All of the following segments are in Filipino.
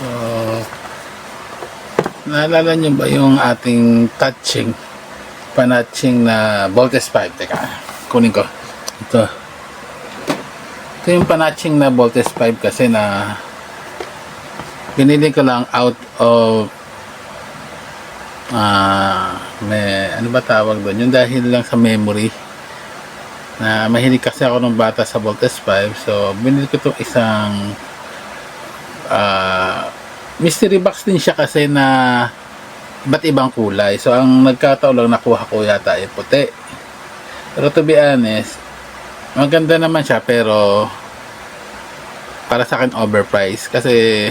So, naalala nyo ba yung ating touching, panatching na voltage pipe? Teka, kunin ko. Ito. Ito yung panatching na voltage pipe kasi na binili ko lang out of ah may ano ba tawag doon yung dahil lang sa memory na mahilig kasi ako nung bata sa voltage pipe so binili ko itong isang ah mystery box din siya kasi na ba't ibang kulay. So ang nagkataon lang nakuha ko yata ay puti. Pero to be honest maganda naman siya pero para sa akin overpriced. Kasi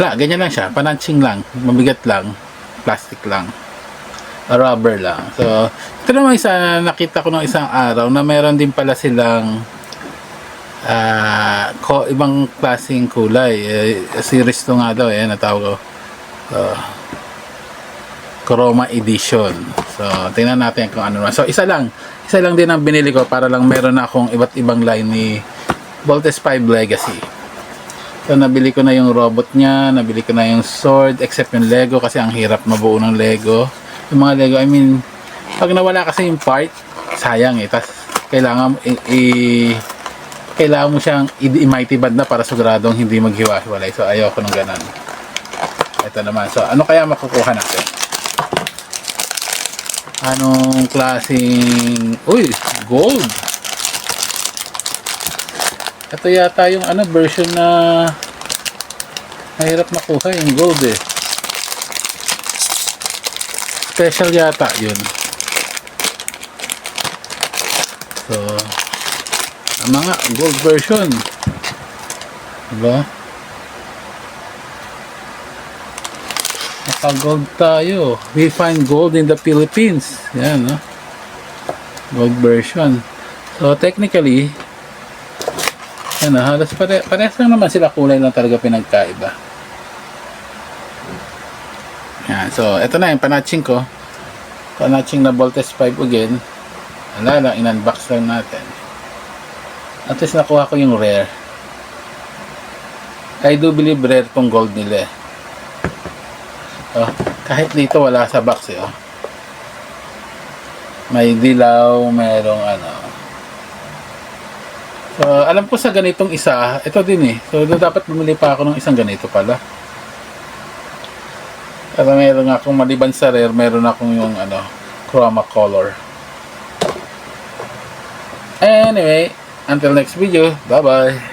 wala, ganyan lang siya. Pananching lang, mabigat lang plastic lang rubber lang. So ito naman isa nakita ko nung isang araw na meron din pala silang ah ko, ibang klaseng kulay. Eh, series to nga daw eh natawag ko uh, Chroma Edition. So tingnan natin kung ano so isa lang. Isa lang din ang binili ko para lang meron na akong iba't ibang line ni Voltes 5 Legacy. So, nabili ko na yung robot niya, nabili ko na yung sword, except yung Lego kasi ang hirap mabuo ng Lego. Yung mga Lego, I mean, pag nawala kasi yung part, sayang eh. Tapos, kailangan, i, i- kailangan mo siyang i-mighty band na para siguradong hindi maghiwa-hiwalay. So, ayoko nung ganun. Ito naman. So, ano kaya makukuha natin? Anong klaseng... Uy! Gold! Ito yata yung ano version na mahirap makuha yung gold eh. Special yata yun. Mga gold version. Diba? Naka-gold tayo. We find gold in the Philippines. Yan, no? Gold version. So, technically, ano, halos pare parehas lang naman sila kulay lang talaga pinagkaiba. Yan, so ito na yung panatching ko. Panatching na voltage pipe again. Wala lang, in-unbox lang natin. At least nakuha ko yung rare. I do believe rare tong gold nila eh. Oh, kahit dito wala sa box eh. Oh. May dilaw, merong ano, So, alam ko sa ganitong isa, ito din eh. So, dapat bumili pa ako ng isang ganito pala. Para meron akong maliban sa rare, meron akong yung ano, chroma color. Anyway, until next video, bye-bye.